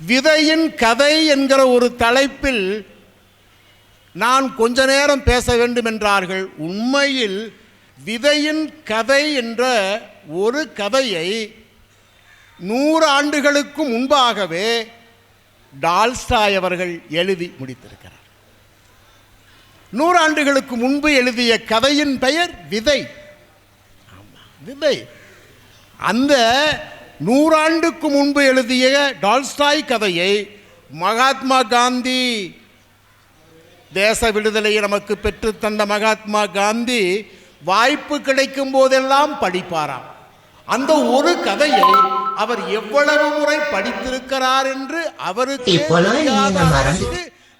விதையின் கதை என்கிற ஒரு தலைப்பில் நான் கொஞ்ச நேரம் பேச வேண்டும் என்றார்கள் உண்மையில் விதையின் கதை என்ற ஒரு கதையை நூறு ஆண்டுகளுக்கு முன்பாகவே டால்ஸ்டாய் அவர்கள் எழுதி முடித்திருக்கிறார். நூறு ஆண்டுகளுக்கு முன்பு எழுதிய கதையின் பெயர் விதை. விதை. அந்த நூறாண்டுக்கு முன்பு எழுதிய டால்ஸ்டாய் கதையை மகாத்மா காந்தி தேச விடுதலையை நமக்கு பெற்று தந்த மகாத்மா காந்தி வாய்ப்பு கிடைக்கும் போதெல்லாம் படிப்பாராம். அந்த ஒரு கதையை அவர் எவ்வளவு முறை படித்திருக்கிறார் என்று அவருக்கு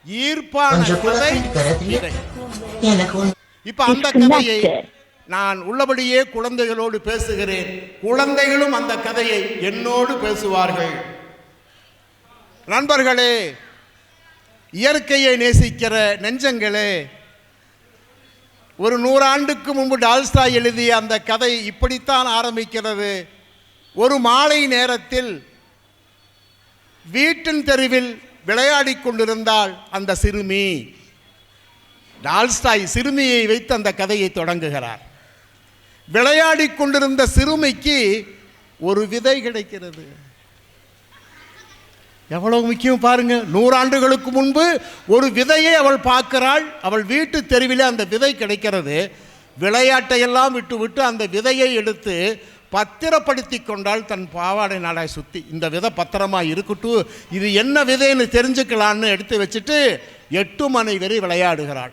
ஈர்ப்பான கதை இப்ப அந்த கதையை நான் உள்ளபடியே குழந்தைகளோடு பேசுகிறேன். குழந்தைகளும் அந்த கதையை என்னோடு பேசுவார்கள். நண்பர்களே இயற்கையை நேசிக்கிற நெஞ்சங்களே ஒரு நூறாண்டுக்கு முன்பு டால்ஸ்டாய் எழுதிய அந்த கதை இப்படித்தான் ஆரம்பிக்கிறது. ஒரு மாலை நேரத்தில் வீட்டின் தெருவில் விளையாடிக் கொண்டிருந்தாள் அந்த சிறுமி. டால்ஸ்டாய் சிறுமியை வைத்து அந்த கதையை தொடங்குகிறார். விளையாடி கொண்டிருந்த சிறுமிக்கு ஒரு விதை கிடைக்கிறது. எவ்வளவு முக்கியம் பாருங்க. நூறாண்டுகளுக்கு முன்பு ஒரு விதையை அவள் பார்க்கிறாள். அவள் வீட்டு தெருவிலே அந்த விதை கிடைக்கிறது. விளையாட்டையெல்லாம் விட்டுவிட்டு அந்த விதையை எடுத்து பத்திரப்படுத்தி கொண்டாள் தன் பாவாடை நாடாய் சுற்றி இந்த விதை பத்திரமா இருக்கட்டும். இது என்ன விதைன்னு தெரிஞ்சுக்கலான்னு எடுத்து வச்சுட்டு எட்டு மணி வரை விளையாடுகிறாள்.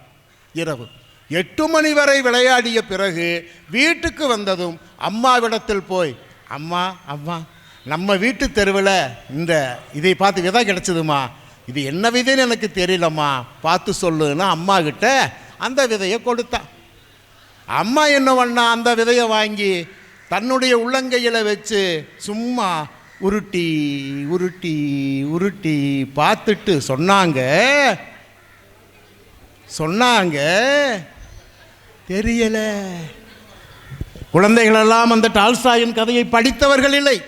இரவு. எட்டு மணி வரை விளையாடிய பிறகு வீட்டுக்கு வந்ததும் அம்மாவிடத்தில் போய் அம்மா அம்மா நம்ம வீட்டு தெருவில் இந்த இதை பார்த்து விதை கிடச்சிதுமா? இது என்ன விதைன்னு எனக்கு தெரியலம்மா. பார்த்து சொல்லுன்னா அம்மா கிட்ட அந்த விதையை கொடுத்தா. அம்மா என்ன பண்ணா? அந்த விதையை வாங்கி தன்னுடைய உள்ளங்கையில் வச்சு சும்மா உருட்டி உருட்டி உருட்டி பார்த்துட்டு சொன்னாங்க. சொன்னாங்க. தெரியல. குழந்தைகளெல்லாம் அந்த டால்ஸ்டாயின் கதையை படித்தவர்கள் இல்லை.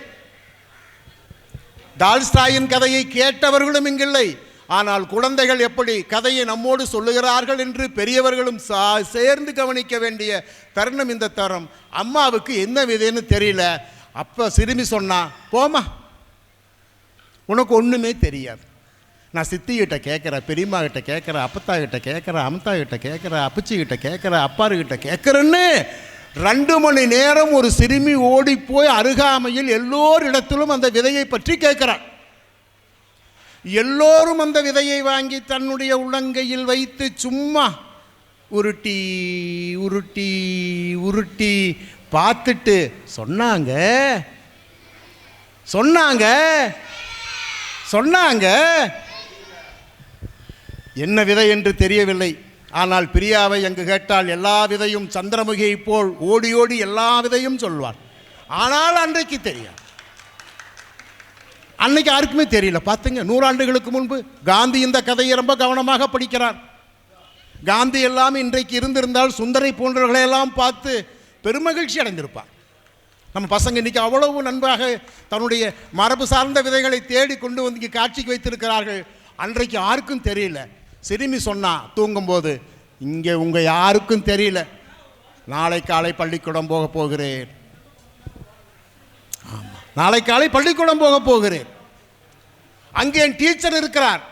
டால்ஸ்டாயின் கதையை கேட்டவர்களும் இங்கில்லை. ஆனால் குழந்தைகள் எப்படி கதையை நம்மோடு சொல்லுகிறார்கள் என்று பெரியவர்களும் சா- சேர்ந்து கவனிக்க வேண்டிய தருணம் இந்த தரம். அம்மாவுக்கு என்ன விதைன்னு தெரியல. அப்போ சிறுமி சொன்னா போமா உனக்கு ஒன்றுமே தெரியாது. நான் சித்திகிட்ட கேட்குறேன் பெரியம்மா கிட்ட கேட்குறேன் அப்பத்தா கிட்ட கேட்குறேன் அமிதா கிட்ட கேட்குறேன் அப்பச்சி கிட்ட கேட்குறேன் அப்பாரு கிட்ட கேட்குறேன்னு ரெண்டு மணி நேரம் ஒரு சிறுமி ஓடி போய் அருகாமையில் எல்லோரிடத்திலும் அந்த விதையை பற்றி கேட்குறான். எல்லோரும் அந்த விதையை வாங்கி தன்னுடைய உள்ளங்கையில் வைத்து சும்மா உருட்டி உருட்டி உருட்டி பார்த்துட்டு சொன்னாங்க? சொன்னாங்க. சொன்னாங்க. என்ன விதை என்று தெரியவில்லை. ஆனால் பிரியாவை அங்கு கேட்டால் எல்லா விதையும் சந்திரமுகியைப் போல் ஓடி ஓடி எல்லா விதையும் சொல்வார். ஆனால் அன்றைக்கு தெரியாது. அன்னைக்கு யாருக்குமே தெரியல. பார்த்துங்க நூறாண்டுகளுக்கு முன்பு காந்தி இந்த கதையை ரொம்ப கவனமாக படிக்கிறார். காந்தி எல்லாம் இன்றைக்கு இருந்திருந்தால் சுந்தரை போன்றவர்களை எல்லாம் பார்த்து பெருமகிழ்ச்சி அடைந்திருப்பார். நம்ம பசங்க இன்னைக்கு அவ்வளவு நன்றாக தன்னுடைய மரபு சார்ந்த விதைகளை தேடி கொண்டு வந்து இங்கே காட்சிக்கு வைத்திருக்கிறார்கள். அன்றைக்கு யாருக்கும் தெரியல. சிறுமி சொன்னா தூங்கும்போது இங்கே உங்கள் யாருக்கும் தெரியல. நாளை காலை பள்ளிக்கூடம் போக போகிறேன். ஆமாம் நாளை காலை பள்ளிக்கூடம் போக போகிறேன். அங்கே என் டீச்சர் இருக்கிறார்.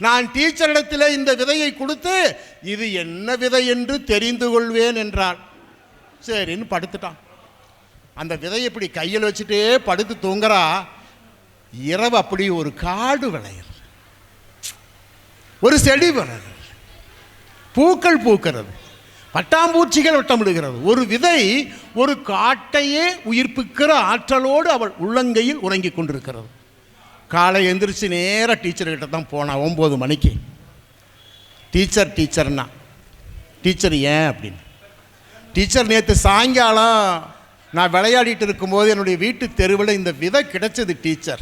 நான் டீச்சரிடத்தில் இந்த விதையை கொடுத்து இது என்ன விதை என்று தெரிந்து கொள்வேன் என்றார். சரின்னு படுத்துட்டான். அந்த விதையை இப்படி கையில் வச்சுட்டே படுத்து தூங்குறா. இரவு அப்படி ஒரு காடு விளையுது ஒரு செடி வர்றது. பூக்கள் பூக்கிறது. பட்டாம்பூச்சிகள் வட்டமிடுகிறது. ஒரு விதை ஒரு காட்டையே உயிர்ப்பிக்கிற ஆற்றலோடு அவள் உள்ளங்கையில் உறங்கி கொண்டிருக்கிறது. காலை எந்திரிச்சு நேராக டீச்சர்கிட்ட தான் போனான் ஒம்பது மணிக்கு. டீச்சர் டீச்சர்னா டீச்சர் ஏன்? அப்படின்னு. டீச்சர் நேற்று சாயங்காலம் நான் விளையாடிட்டு இருக்கும்போது என்னுடைய வீட்டு தெருவில் இந்த விதை கிடைச்சது டீச்சர்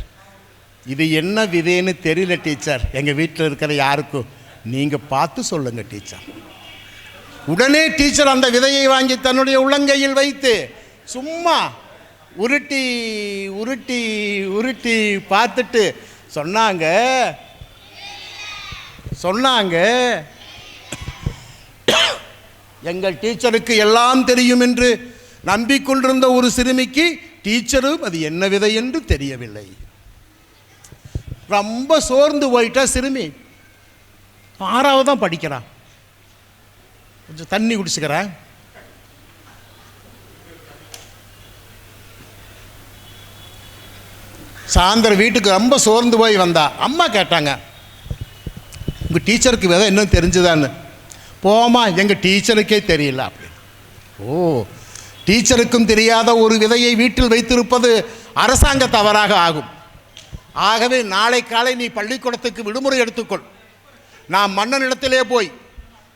இது என்ன விதைன்னு தெரியல டீச்சர். எங்கள் வீட்டில் இருக்கிற யாருக்கும். நீங்கள் பார்த்து சொல்லுங்கள் டீச்சர். உடனே டீச்சர் அந்த விதையை வாங்கி தன்னுடைய உள்ளங்கையில் வைத்து சும்மா உருட்டி உருட்டி உருட்டி பார்த்துட்டு சொன்னாங்க. சொன்னாங்க. எங்கள் டீச்சருக்கு எல்லாம் தெரியும் என்று நம்பிக்கொண்டிருந்த ஒரு சிறுமிக்கு டீச்சரும் அது என்ன விதை என்று தெரியவில்லை. ரொம்ப சோர்ந்து போயிட்டா சிறுமி. ஆறாவது தான் படிக்கிறான் கொஞ்சம் தண்ணி குடிச்சுக்கிறேன். சாயந்தரம் வீட்டுக்கு ரொம்ப சோர்ந்து போய் வந்தா. அம்மா கேட்டாங்க உங்கள் டீச்சருக்கு விதை என்ன தெரிஞ்சுதான்னு. போமா எங்கள் டீச்சருக்கே தெரியல. அப்படின்னு ஓ டீச்சருக்கும் தெரியாத ஒரு விதையை வீட்டில் வைத்திருப்பது அரசாங்க தவறாக ஆகும். ஆகவே நாளை காலை நீ பள்ளிக்கூடத்துக்கு விடுமுறை எடுத்துக்கொள். நான் மன்னனிடத்திலே போய்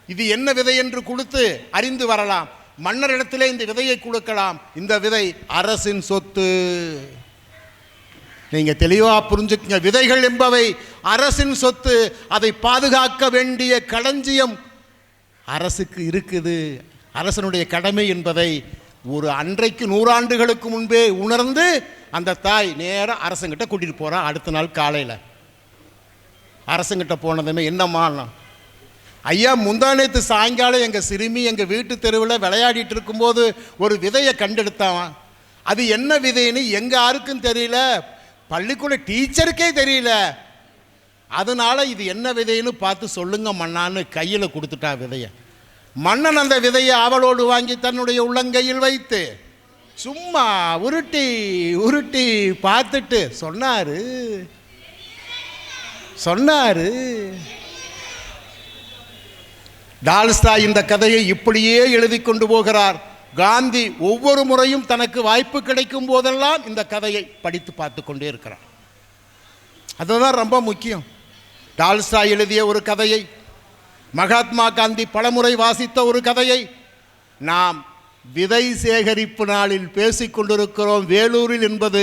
இது என்ன விதை என்று கொடுத்து அறிந்து வரலாம். மன்னரிடத்திலே இந்த விதையை கொடுக்கலாம். இந்த விதை அரசின் சொத்து. நீங்க தெளிவா புரிஞ்சுக்கங்க. விதைகள் என்பவை அரசின் சொத்து. அதை பாதுகாக்க வேண்டிய களஞ்சியம் அரசுக்கு இருக்குது. அரசனுடைய கடமை என்பதை ஒரு அன்றைக்கு நூறாண்டுகளுக்கு முன்பே உணர்ந்து அந்த தாய் நேராக அரசங்கிட்ட கூட்டிகிட்டு போகிறான் அடுத்த நாள் காலையில். அரசங்கிட்ட போனதுமே என்னம்மா ஐயா முந்தானேத்து சாயங்காலம் எங்கள் சிறுமி எங்கள் வீட்டு தெருவில் விளையாடிட்டு இருக்கும்போது ஒரு விதையை கண்டெடுத்தான் அது என்ன விதைன்னு எங்கள் யாருக்கும் தெரியல. பள்ளிக்கூட டீச்சருக்கே தெரியல. அதனால் இது என்ன விதைன்னு பார்த்து சொல்லுங்க மண்ணான்னு கையில் கொடுத்துட்டா விதையை. மன்னன் அந்த விதையை அவளோடு வாங்கி தன்னுடைய உள்ளங்கையில் வைத்து சும்மா உருட்டி உருட்டி பார்த்துட்டு சொன்னார். சொன்னாரு. டால்ஸ்டா இந்த கதையை இப்படியே எழுதி கொண்டு போகிறார். காந்தி ஒவ்வொரு முறையும் தனக்கு வாய்ப்பு கிடைக்கும் போதெல்லாம் இந்த கதையை படித்து பார்த்து கொண்டே இருக்கிறார். அதுதான் ரொம்ப முக்கியம். டால்ஸ்டா எழுதிய ஒரு கதையை மகாத்மா காந்தி பலமுறை வாசித்த ஒரு கதையை நாம் விதை சேகரிப்பு நாளில் பேசிக்கொண்டிருக்கிறோம் வேலூரில் என்பது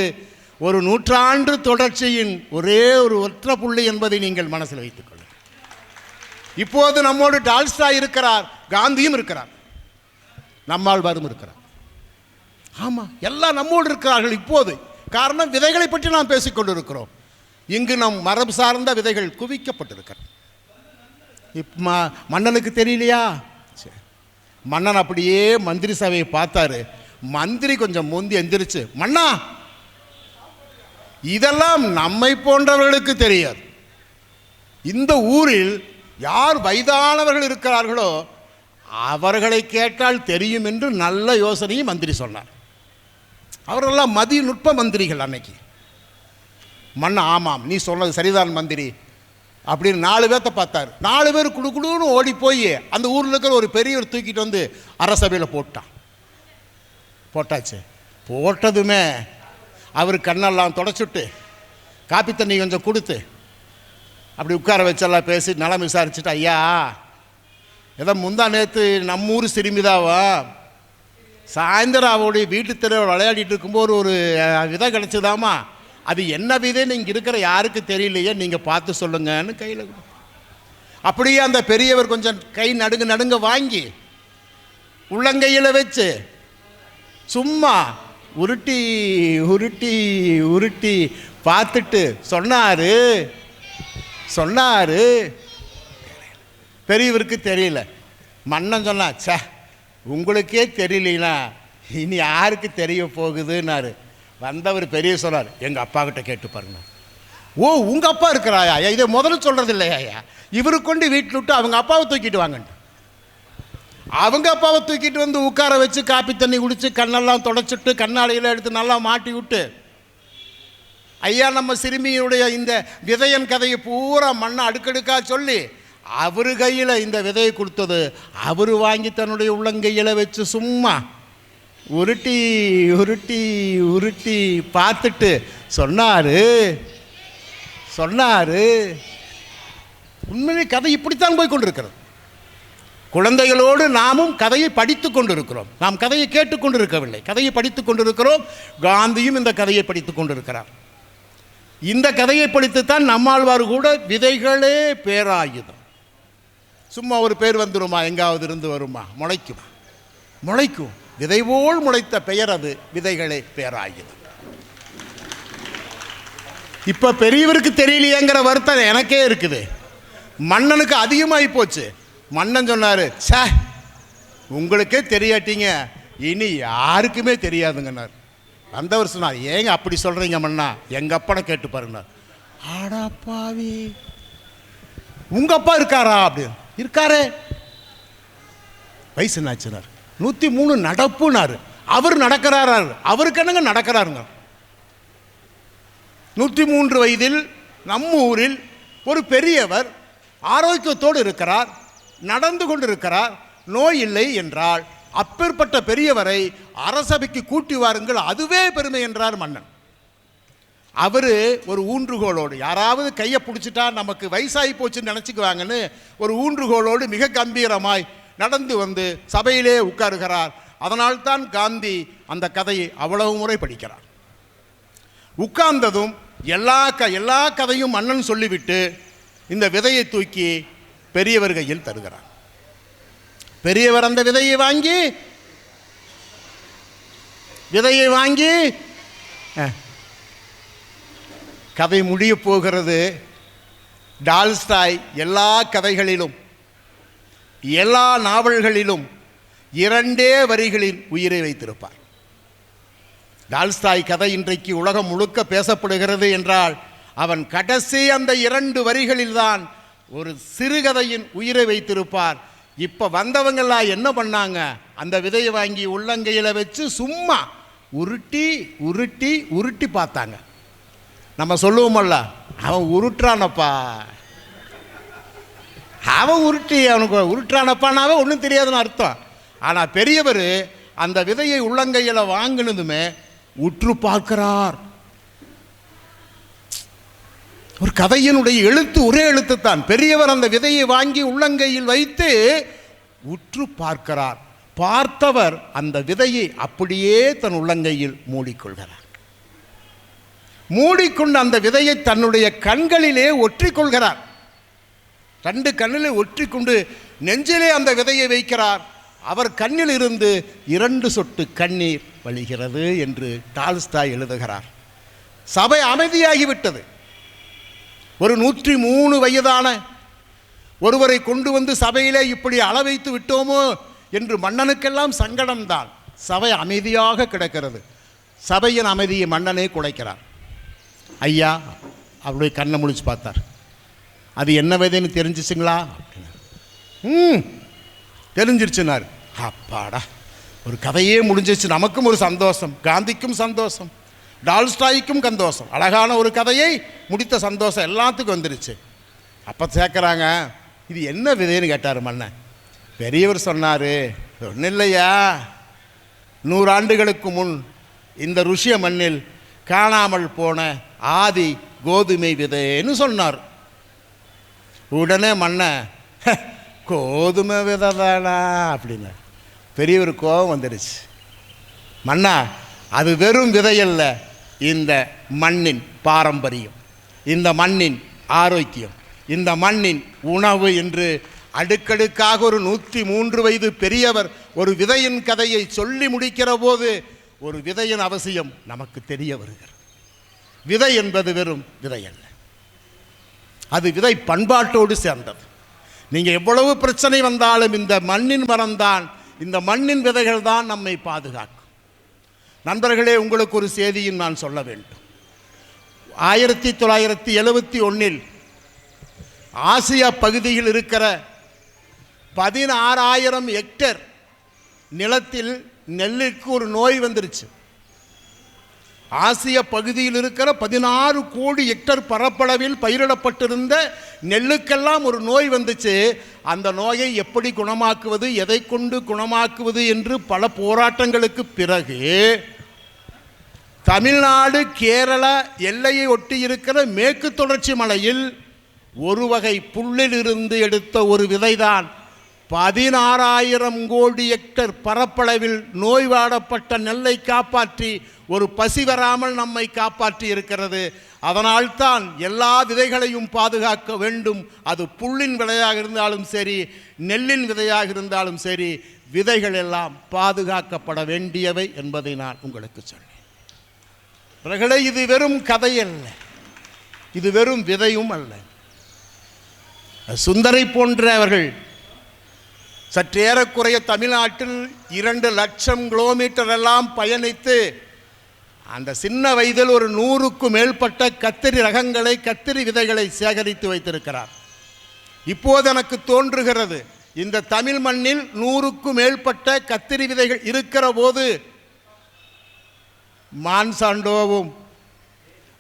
ஒரு நூற்றாண்டு தொடர்ச்சியின் ஒரே ஒரு ஒற்ற புள்ளி என்பதை நீங்கள் மனசில் வைத்துக் கொள்ளுங்கள். இப்போது நம்மோடு டால்ஸ்டா இருக்கிறார் காந்தியும் இருக்கிறார். நம்மாழ்வாரும் இருக்கிறார். ஆமாம் எல்லாம் நம்மோடு இருக்கிறார்கள் இப்போது. காரணம் விதைகளை பற்றி நாம் பேசிக்கொண்டிருக்கிறோம் இங்கு நம் மரபு சார்ந்த விதைகள் குவிக்கப்பட்டிருக்கிறது. இப் மன்னனுக்கு தெரியலையா? சரி. மன்னன் அப்படியே மந்திரி சபையை பார்த்தாரு. மந்திரி கொஞ்சம் முந்தி எந்திரிச்சு மன்னா இதெல்லாம் நம்மை போன்றவர்களுக்கு தெரியாது. இந்த ஊரில் யார் வயதானவர்கள் இருக்கிறார்களோ அவர்களை கேட்டால் தெரியும் என்று நல்ல யோசனையும் மந்திரி சொன்னார். அவரெல்லாம் மதிநுட்ப மந்திரிகள் அன்னைக்கு. மன்ன ஆமாம் நீ சொன்னது சரிதான் மந்திரி. அப்படின்னு நாலு பேர்த்த பார்த்தார். நாலு பேர் குடு குடுன்னு ஓடி போய் அந்த ஊரில் இருக்கிற ஒரு பெரியவர் தூக்கிட்டு வந்து அரசபையில் போட்டான். போட்டாச்சு. போட்டதுமே அவர் கண்ணெல்லாம் தொடச்சுட்டு காப்பி தண்ணி கொஞ்சம் கொடுத்து. அப்படி உட்கார வச்செல்லாம் பேசி நலம் விசாரிச்சுட்டு ஐயா ஏதோ முந்தா நேற்று நம்ம ஊர் சிறுமிதாவா? சாயந்தரம் அவளுடைய வீட்டு தெருவில் விளையாடிட்டு இருக்கும்போது ஒரு விதம் கிடச்சிதாமா அது என்ன விதைன்னு இங்கே இருக்கிற யாருக்கு தெரியலையே நீங்கள் பார்த்து சொல்லுங்கன்னு கையில் அப்படியே அந்த பெரியவர் கொஞ்சம் கை நடுங்க நடுங்க வாங்கி உள்ளங்கையில் வச்சு சும்மா உருட்டி உருட்டி உருட்டி பார்த்துட்டு சொன்னார் சொன்னார். பெரியவருக்கு தெரியல. மன்னன் சொன்னா சே உங்களுக்கே தெரியலனா இனி யாருக்கு தெரிய போகுதுன்னாரு. வந்தவர் பெரிய சொன்னார் எங்கள் அப்பா கிட்ட கேட்டு பாருங்க. ஓ உங்கள் அப்பா இருக்கிறாயா? ஐயா இதை முதல்ல சொல்கிறது இல்லையா இவரு கொண்டு வீட்டில் விட்டு அவங்க அப்பாவை தூக்கிட்டு வாங்கன்ட்டு அவங்க அப்பாவை தூக்கிட்டு வந்து உட்கார வச்சு காப்பி தண்ணி குடிச்சு கண்ணெல்லாம் தொடச்சிட்டு கண்ணாடியில் எடுத்து நல்லா மாட்டி விட்டு ஐயா நம்ம சிறுமியுடைய இந்த விதையன் கதையை பூரா மண்ணை அடுக்கடுக்காக சொல்லி அவர் கையில் இந்த விதையை கொடுத்தது அவர் வாங்கி தன்னுடைய உள்ளங்கையில் வச்சு சும்மா உருட்டி உருட்டி உருட்டி பார்த்துட்டு சொன்னார். சொன்னார். உண்மையிலே கதை இப்படித்தான் போய் கொண்டிருக்கிறது. குழந்தைகளோடு நாமும் கதையை படித்து கொண்டிருக்கிறோம். நாம் கதையை கேட்டுக்கொண்டிருக்கவில்லை கதையை படித்து கொண்டிருக்கிறோம். காந்தியும் இந்த கதையை படித்து கொண்டிருக்கிறார். இந்த கதையை படித்துத்தான் நம்மாழ்வார் கூட விதைகளே பேராயுதம். சும்மா ஒரு பேர் வந்துருமா? எங்காவது இருந்து வருமா? முளைக்கும்? முளைக்கும்? விதைபோல் முளைத்த பெயர் அது விதைகளே பேராயுதம் இப்போ பெரியவருக்கு தெரியலையேங்கிற வருத்தம் எனக்கே இருக்குது. மன்னனுக்கு அதிகமாகி போச்சு. மன்னன் சொன்னார் சே உங்களுக்கே தெரியாட்டிங்க. இனி யாருக்குமே தெரியாதுங்கன்னார். வந்தவர் சொன்னார் ஏங்க அப்படி சொல்கிறீங்க மன்னா? எங்கள் அப்பனை கேட்டு பாருங்க ஆடாப்பாவி உங்கள் அப்பா இருக்காரா? அப்படின்னு. இருக்காரே. வயசு என்னாச்சுனார் நூற்றி மூணு நடப்புனாரு. அவர் நடக்கிறாரார். அவருக்கு என்னங்க நடக்கிறாருங்க? நூற்றி மூன்று வயதில் நம்ம ஊரில் ஒரு பெரியவர் ஆரோக்கியத்தோடு இருக்கிறார் நடந்து கொண்டிருக்கிறார் நோய் இல்லை என்றால் அப்பேற்பட்ட பெரியவரை அரசபைக்கு கூட்டி வாருங்கள் அதுவே பெருமை என்றார் மன்னன். அவர் ஒரு ஊன்றுகோலோடு யாராவது கையை பிடிச்சிட்டா நமக்கு வயசாகி போச்சுன்னு நினச்சிக்குவாங்கன்னு ஒரு ஊன்றுகோலோடு மிக கம்பீரமாய் நடந்து வந்து சபையிலே உட்காருகிறார். அதனால்தான் காந்தி அந்த கதையை அவ்வளவு முறை படிக்கிறார். உட்கார்ந்ததும் எல்லா க எல்லா கதையும் அண்ணன் சொல்லிவிட்டு இந்த விதையை தூக்கி பெரியவர் கையில் தருகிறார். பெரியவர் அந்த விதையை வாங்கி விதையை வாங்கி கதை முடிய போகிறது. டால்ஸ்டாய் எல்லா கதைகளிலும் எல்லா நாவல்களிலும் இரண்டே வரிகளில் உயிரை வைத்திருப்பார். டால்ஸ்டாய் கதை இன்றைக்கு உலகம் முழுக்க பேசப்படுகிறது என்றால் அவன் கடைசி அந்த இரண்டு வரிகளில்தான் ஒரு சிறுகதையின் உயிரை வைத்திருப்பார். இப்போ வந்தவங்கெல்லாம் என்ன பண்ணாங்க? அந்த விதையை வாங்கி உள்ளங்கையில் வச்சு சும்மா உருட்டி உருட்டி உருட்டி பார்த்தாங்க. நம்ம சொல்லுவோமல்ல அவன் உருட்டுறானப்பா. அவன் உருட்டி அவனுக்கு உருட்டுறானப்பானாவே ஒன்றும் தெரியாதுன்னு அர்த்தம். ஆனால் பெரியவர் அந்த விதையை உள்ளங்கையில் வாங்கினதுமே உற்று பார்க்கிறார். ஒரு கதையினுடைய எழுத்து ஒரே எழுத்து தான் பெரியவர் அந்த விதையை வாங்கி உள்ளங்கையில் வைத்து உற்று பார்க்கிறார். பார்த்தவர் அந்த விதையை அப்படியே தன் உள்ளங்கையில் மூடிக்கொள்கிறார். மூடிக்கொண்டு அந்த விதையை தன்னுடைய கண்களிலே ஒற்றிக்கொள்கிறார். ரெண்டு கண்ணிலே ஒற்றிக்கொண்டு நெஞ்சிலே அந்த விதையை வைக்கிறார். அவர் கண்ணில் இருந்து இரண்டு சொட்டு கண்ணீர் வழிகிறது என்று டால்ஸ்டாய் எழுதுகிறார். சபை அமைதியாகிவிட்டது. ஒரு நூற்றி மூணு வயதான ஒருவரை கொண்டு வந்து சபையிலே இப்படி அள வைத்து விட்டோமோ என்று மன்னனுக்கெல்லாம் சங்கடம்தான். சபை அமைதியாக கிடக்கிறது. சபையின் அமைதியை மன்னனே குலைக்கிறார். ஐயா அவருடைய கண்ணை முடிச்சு பார்த்தார். அது என்ன விதைன்னு தெரிஞ்சிச்சுங்களா? அப்படின்னாரு. ம் தெரிஞ்சிருச்சுனார். அப்பாடா ஒரு கதையே முடிஞ்சிச்சு நமக்கும் ஒரு சந்தோஷம் காந்திக்கும் சந்தோஷம் டால்ஸ்டாய்க்கும் சந்தோஷம். அழகான ஒரு கதையை முடித்த சந்தோஷம் எல்லாத்துக்கும் வந்துருச்சு. அப்போ சேர்க்குறாங்க இது என்ன விதைன்னு கேட்டார் மன்னன். பெரியவர் சொன்னார் ஒன்றும் இல்லையா? நூறாண்டுகளுக்கு முன் இந்த ருஷிய மண்ணில் காணாமல் போன ஆதி கோதுமை விதைன்னு சொன்னார். உடனே மன்னன் கோதுமை விதை தானா அப்படின்னு பெரியவர் கோபம் வந்துடுச்சு. மன்னா அது வெறும் விதையல்ல இந்த மண்ணின் பாரம்பரியம் இந்த மண்ணின் ஆரோக்கியம் இந்த மண்ணின் உணவு என்று அடுக்கடுக்காக ஒரு நூற்றி மூன்று வயது பெரியவர் ஒரு விதையின் கதையை சொல்லி முடிக்கிற போது ஒரு விதையின் அவசியம் நமக்கு தெரிய வருகிறது. விதை என்பது வெறும் விதையல்ல. அது விதை பண்பாட்டோடு சேர்ந்தது. நீங்கள் எவ்வளவு பிரச்சனை வந்தாலும் இந்த மண்ணின் மரம்தான் இந்த மண்ணின் விதைகள் தான் நம்மை பாதுகாக்கும். நண்பர்களே உங்களுக்கு ஒரு செய்தியும் நான் சொல்ல வேண்டும். ஆயிரத்தி தொள்ளாயிரத்தி எழுபத்தி ஒன்றில் ஆசியா பகுதியில் இருக்கிற பதினாறாயிரம் ஹெக்டர் நிலத்தில் நெல்லுக்கு ஒரு நோய் வந்துருச்சு. ஆசிய பகுதியில் இருக்கிற பதினாறு கோடி ஹெக்டர் பரப்பளவில் பயிரிடப்பட்டிருந்த நெல்லுக்கெல்லாம் ஒரு நோய் வந்துச்சு. அந்த நோயை எப்படி குணமாக்குவது எதை கொண்டு குணமாக்குவது என்று பல போராட்டங்களுக்கு பிறகு தமிழ்நாடு கேரளா எல்லையை ஒட்டி இருக்கிற மேற்கு தொடர்ச்சி மலையில் ஒரு வகை புல்லிலிருந்து எடுத்த ஒரு விதைதான். பதினாறாயிரம் கோடி ஹெக்டர் பரப்பளவில் நோய்வாடப்பட்ட நெல்லை காப்பாற்றி ஒரு பசி வராமல் நம்மை காப்பாற்றி இருக்கிறது. அதனால்தான் எல்லா விதைகளையும் பாதுகாக்க வேண்டும். அது புல்லின் விதையாக இருந்தாலும் சரி நெல்லின் விதையாக இருந்தாலும் சரி விதைகள் எல்லாம் பாதுகாக்கப்பட வேண்டியவை என்பதை நான் உங்களுக்கு சொன்னேன். அவர்களே இது வெறும் கதை அல்ல. இது வெறும் விதையும் அல்ல. சுந்தரை போன்றவர்கள் சற்றேறக்குறைய தமிழ்நாட்டில் இரண்டு லட்சம் கிலோமீட்டர் எல்லாம் பயணித்து அந்த சின்ன வயதில் ஒரு நூறுக்கு மேற்பட்ட கத்திரி ரகங்களை கத்திரி விதைகளை சேகரித்து வைத்திருக்கிறார். இப்போது எனக்கு தோன்றுகிறது இந்த தமிழ் மண்ணில் நூறுக்கு மேற்பட்ட கத்திரி விதைகள் இருக்கிற போது மான்சாண்டோவும்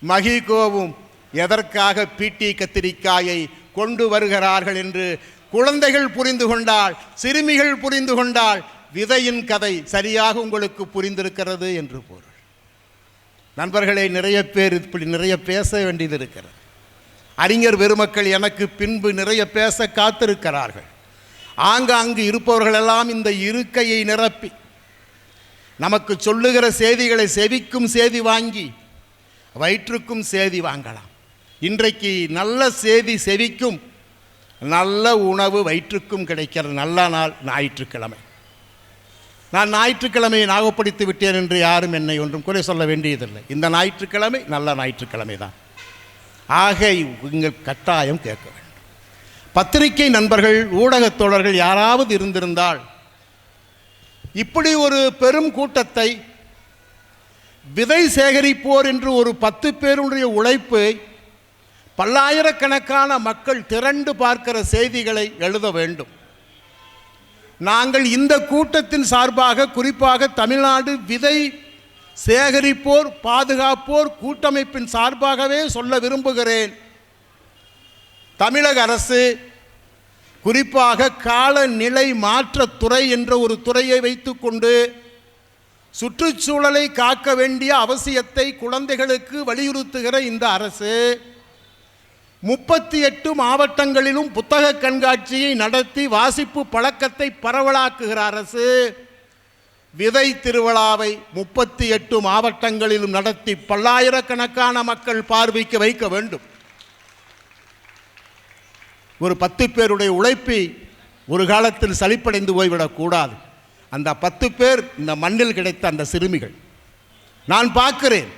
மகிகோவும் எதற்காக பீட்டி கத்திரிக்காயை கொண்டு வருகிறார்கள் என்று குழந்தைகள் புரிந்து கொண்டால் சிறுமிகள் புரிந்து கொண்டால் விதையின் கதை சரியாக உங்களுக்கு புரிந்திருக்கிறது என்று பொருள். நண்பர்களே நிறைய பேர் இப்படி நிறைய பேச வேண்டியது இருக்கிறது. அறிஞர் பெருமக்கள் எனக்கு பின்பு நிறைய பேச காத்திருக்கிறார்கள். ஆங்காங்கு இருப்பவர்களெல்லாம் இந்த இருக்கையை நிரப்பி நமக்கு சொல்லுகிற செய்திகளை செவிக்கும் செய்தி வாங்கி வயிற்றுக்கும் செய்தி வாங்கலாம். இன்றைக்கு நல்ல செய்தி செவிக்கும் நல்ல உணவு வயிற்றுக்கும் கிடைக்கிற நல்ல நாள் ஞாயிற்றுக்கிழமை. நான் ஞாயிற்றுக்கிழமையை நாகப்படுத்தி விட்டேன் என்று யாரும் என்னை ஒன்றும் குறை சொல்ல வேண்டியதில்லை. இந்த ஞாயிற்றுக்கிழமை நல்ல ஞாயிற்றுக்கிழமை தான். ஆக உங்கள் கட்டாயம் கேட்க வேண்டும். பத்திரிகை நண்பர்கள் ஊடகத் தோழர்கள் யாராவது இருந்திருந்தால் இப்படி ஒரு பெரும் கூட்டத்தை விதை சேகரிப்போர் என்று ஒரு பத்து பேருடைய உழைப்பை பல்லாயிரக்கணக்கான மக்கள் திரண்டு பார்க்கிற செய்திகளை எழுத வேண்டும். நாங்கள் இந்த கூட்டத்தின் சார்பாக குறிப்பாக தமிழ்நாடு விதை சேகரிப்போர் பாதுகாப்போர் கூட்டமைப்பின் சார்பாகவே சொல்ல விரும்புகிறேன். தமிழக அரசு குறிப்பாக காலநிலை மாற்றத் துறை என்ற ஒரு துறையை வைத்துக்கொண்டு சுற்றுச்சூழலை காக்க வேண்டிய அவசியத்தை குழந்தைகளுக்கு வலியுறுத்துகிற இந்த அரசு முப்பத்தி எட்டு மாவட்டங்களிலும் புத்தக கண்காட்சியை நடத்தி வாசிப்பு பழக்கத்தை பரவலாக்குகிற அரசு. விதை திருவிழாவை முப்பத்தி எட்டு மாவட்டங்களிலும் நடத்தி பல்லாயிரக்கணக்கான மக்கள் பார்வைக்கு வைக்க வேண்டும். ஒரு பத்து பேருடைய உழைப்பை ஒரு காலத்தில் சளிப்படைந்து போய்விடக்கூடாது அந்த பத்து பேர் இந்த மண்ணில் கிடைத்த அந்த சிறுமிகள். நான் பார்க்கிறேன்.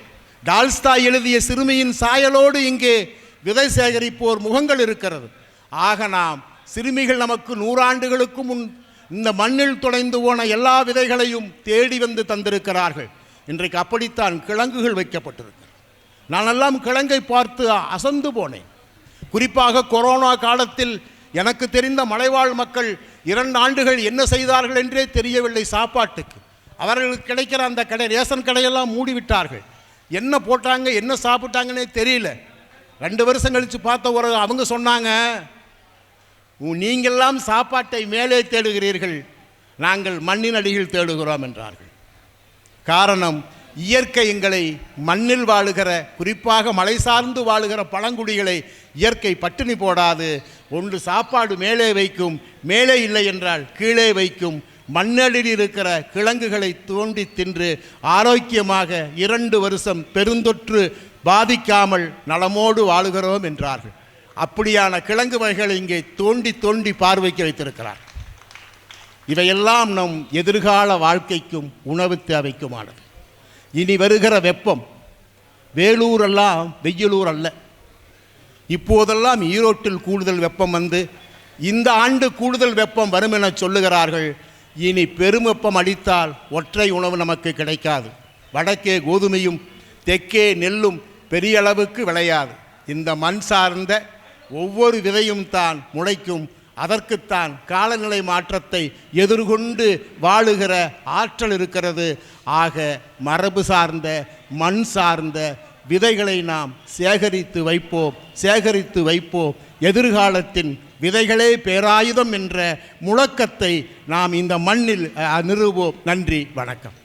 டால்ஸ்தா எழுதிய சிறுமியின் சாயலோடு இங்கே விதை சேகரிப்போர் முகங்கள் இருக்கிறது. ஆக நாம் சிறுமிகள் நமக்கு நூறாண்டுகளுக்கு முன் இந்த மண்ணில் துளைந்து போன எல்லா விதைகளையும் தேடி வந்து தந்திருக்கிறார்கள். இன்றைக்கு அப்படித்தான் கிழங்குகள் வைக்கப்பட்டிருக்கு. நானெல்லாம் கிழங்கை பார்த்து அசந்து போனேன். குறிப்பாக கொரோனா காலத்தில் எனக்கு தெரிந்த மலைவாழ் மக்கள் இரண்டு ஆண்டுகள் என்ன செய்தார்கள் என்றே தெரியவில்லை சாப்பாட்டுக்கு. அவர்களுக்கு கிடைக்கிற அந்த கடை ரேஷன் கடையெல்லாம் மூடிவிட்டார்கள். என்ன போட்டாங்க என்ன சாப்பிட்டாங்கன்னே தெரியல. ரெண்டு வருஷம் கழித்து பார்த்த ஒரு அவங்க சொன்னாங்க நீங்கள்லாம் சாப்பாட்டை மேலே தேடுகிறீர்கள். நாங்கள் மண்ணின் அடியில் தேடுகிறோம் என்றார்கள். காரணம் இயற்கை எங்களை மண்ணில் வாழுகிற குறிப்பாக மலை சார்ந்து வாழுகிற பழங்குடிகளை இயற்கை பட்டினி போடாது. ஒன்று சாப்பாடு மேலே வைக்கும் மேலே இல்லை என்றால் கீழே வைக்கும் மண்ணடியில் இருக்கிற கிழங்குகளை தோண்டி தின்று ஆரோக்கியமாக இரண்டு வருஷம் பெருந்தொற்று பாதிக்காமல் நலமோடு வாழுகிறோம் என்றார்கள். அப்படியான கிழங்கு வகைகளை இங்கே தோண்டி தோண்டி பார்வைக்கு வைத்திருக்கிறார். இவையெல்லாம் நம் எதிர்கால வாழ்க்கைக்கும் உணவு தேவைக்குமானது. இனி வருகிற வெப்பம் வேலூரெல்லாம் வெயிலூர் அல்ல. இப்போதெல்லாம் ஈரோட்டில் கூடுதல் வெப்பம் வந்து இந்த ஆண்டு கூடுதல் வெப்பம் வரும் என சொல்லுகிறார்கள் இனி பெருமப்பம் அளித்தால் அடித்தால் ஒற்றை உணவு நமக்கு கிடைக்காது. வடக்கே கோதுமையும் தெற்கே நெல்லும் பெரிய அளவுக்கு விளையாது. இந்த மண் சார்ந்த ஒவ்வொரு விதையும் தான் முளைக்கும். அதற்குத்தான் காலநிலை மாற்றத்தை எதிர்கொண்டு வாழுகிற ஆற்றல் இருக்கிறது. ஆக மரபு சார்ந்த மண் சார்ந்த விதைகளை நாம் சேகரித்து வைப்போம் சேகரித்து வைப்போம். எதிர்காலத்தின் விதைகளே பேராயுதம் என்ற முழக்கத்தை நாம் இந்த மண்ணில் நிறுவோம் நன்றி வணக்கம்.